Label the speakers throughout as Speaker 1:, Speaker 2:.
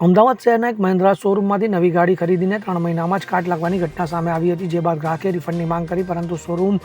Speaker 1: અમદાવાદ શહેરના એક મહિન્દ્રા શોરૂમમાંથી નવી ગાડી ખરીદીને ત્રણ મહિનામાં જ કાટ લાગવાની ઘટના સામે આવી હતી, જે બાદ ગ્રાહકે રિફંડની માંગ કરી, પરંતુ શોરૂમ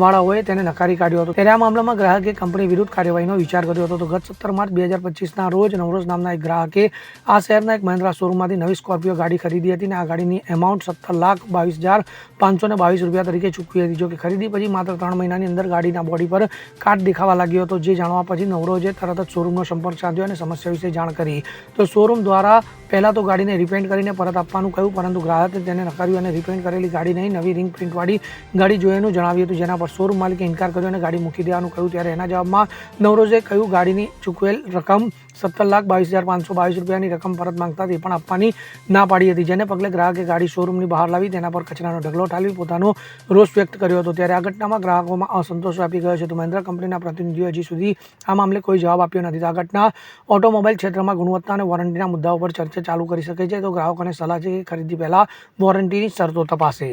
Speaker 1: વાળાઓએ તેને નકારી કાઢ્યો હતો. ત્યારે આ મામલામાં ગ્રાહકે કંપની વિરુદ્ધ કાર્યવાહીનો વિચાર કર્યો હતો. તો ગત સત્તર માર્ચ બે હજાર પચીસના રોજ નવરોજ નામના એક ગ્રાહકે આ શહેરના એક મહિન્દ્રા શોરૂમમાંથી નવી સ્કોર્પિયો ગાડી ખરીદી હતી અને આ ગાડીની એમાઉન્ટ સત્તર લાખ બાવીસ હજાર પાંચસો ને બાવીસ રૂપિયા તરીકે ચૂકવી હતી. જો કે ખરીદી પછી માત્ર ત્રણ મહિનાની અંદર ગાડીના બોડી પર કાટ દેખાવા લાગ્યો હતો, જે જાણવા પછી નવરોજે તરત જ શોરૂમનો સંપર્ક સાધ્યો અને સમસ્યા વિશે જાણ કરી. તો શોરૂમ દ્વારા પહેલાં તો ગાડીને રિપેન્ટ કરીને પરત આપવાનું કહ્યું, પરંતુ ગ્રાહકે તેને નકાર્યું અને રિપેન્ટ કરેલી ગાડી નહીં નવી રિંગ પ્રિન્ટવાળી ગાડી જોયાનું જણાવ્યું હતું, જેના પર શોરૂમ માલિકે ઇનકાર કર્યો અને ગાડી મૂકી દેવાનું કહ્યું ત્યારે એના જવાબમાં નવરોજે કહ્યું, ગાડીની ચૂકવેલ રકમ સત્તર લાખ બાવીસ હજાર પાંચસો બાવીસ રૂપિયાની રકમ પરત માંગતા તે પણ આપવાની ના પાડી હતી. જેને પગલે ગ્રાહકે ગાડી શોરૂમની બહાર લાવી તેના પર કચરાનો ઢગલો ઠાલવી પોતાનો રોષ વ્યક્ત કર્યો હતો. ત્યારે આ ઘટનામાં ગ્રાહકોમાં અસંતોષ વ્યાપી ગયો છે. તો મહિન્દ્રા કંપનીના પ્રતિનિધિઓ હજી સુધી આ મામલે કોઈ જવાબ આપ્યો નથી. તો આ ઘટના ઓટોમોબાઈલ ક્ષેત્રમાં ગુણવત્તા અને વોરંટીના મુદ્દાઓ પર ચર્ચા ચાલુ કરી શકે છે. તો ગ્રાહકોને સલાહ છે કે ખરીદી પહેલાં વોરંટીની શરતો તપાસે.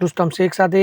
Speaker 1: રુસ્તમ શેખ સાથે